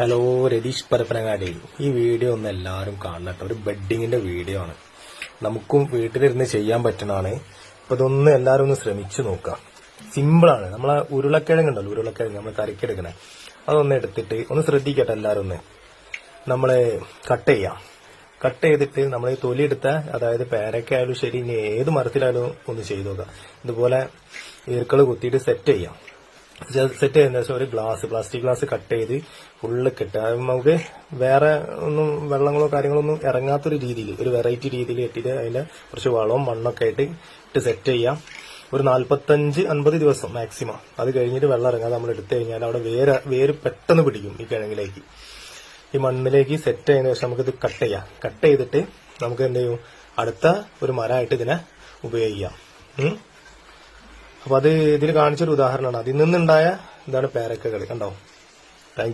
Hello Ratheesh Parappanangadi. ഈ video ഒന്ന് എല്ലാവരും കാണണം ഒരു ബെഡിങ്ങിന്റെ വീഡിയോ ആണ്. നമുക്കും വീട്ടിലിരുന്ന് ചെയ്യാൻ പറ്റുന്നതാണ്. അപ്പൊ ഇതൊന്ന് എല്ലാവരും ഒന്ന് ശ്രമിച്ചു നോക്കാം സിമ്പിളാണ് നമ്മളെ ഉരുളക്കിഴങ്ങ് ഉണ്ടല്ലോ ഉരുളക്കിഴങ്ങ് നമ്മൾ കറിക്കെടുക്കണേ. അതൊന്ന് എടുത്തിട്ട് ഒന്ന് ശ്രദ്ധിക്കട്ടെ എല്ലാവരും ഒന്ന്. നമ്മൾ കട്ട് ചെയ്യാം. കട്ട് ചെയ്തിട്ട് നമ്മൾ ഈ തൊലി എടുത്ത അതായത് പേരക്കായാലും ശരി ഇനി ഏത് മരത്തിലായാലും ഒന്ന് ചെയ്തു നോക്കാം ഇതുപോലെ ഈർക്കൾ കുത്തിയിട്ട് സെറ്റ് ചെയ്യാം. സെറ്റ് ചെയ്യുന്ന ശേഷം ഒരു ഗ്ലാസ് പ്ലാസ്റ്റിക് ഗ്ലാസ് കട്ട് ചെയ്ത് ഫുള്ള് കെട്ടുക നമുക്ക് വേറെ ഒന്നും വെള്ളങ്ങളോ കാര്യങ്ങളോ ഒന്നും ഇറങ്ങാത്തൊരു രീതിയിൽ ഒരു വെറൈറ്റി രീതിയിൽ കെട്ടിയിട്ട് അതിന്റെ കുറച്ച് വളവും മണ്ണൊക്കെ ആയിട്ട് ഇട്ട് സെറ്റ് ചെയ്യാം. ഒരു നാൽപ്പത്തഞ്ച് അൻപത് ദിവസം മാക്സിമം അത് കഴിഞ്ഞിട്ട് വെള്ളം ഇറങ്ങാതെ നമ്മൾ എടുത്തു കഴിഞ്ഞാൽ അവിടെ വേര് വേര് പെട്ടെന്ന് പിടിക്കും ഈ കിഴങ്ങിലേക്ക്. ഈ മണ്ണിലേക്ക് സെറ്റ് ചെയ്യുന്ന ശേഷം നമുക്കിത് കട്ട് ചെയ്യാം. കട്ട് ചെയ്തിട്ട് നമുക്ക് എന്ത് ചെയ്യും? അടുത്ത ഒരു മരമായിട്ട് ഇതിനെ ഉപയോഗിക്കാം. അപ്പൊ അത് ഇതിൽ കാണിച്ചൊരു ഉദാഹരണമാണ്. അതിൽ നിന്നുണ്ടായ ഇതാണ് പേരക്കകൾ കണ്ടോ?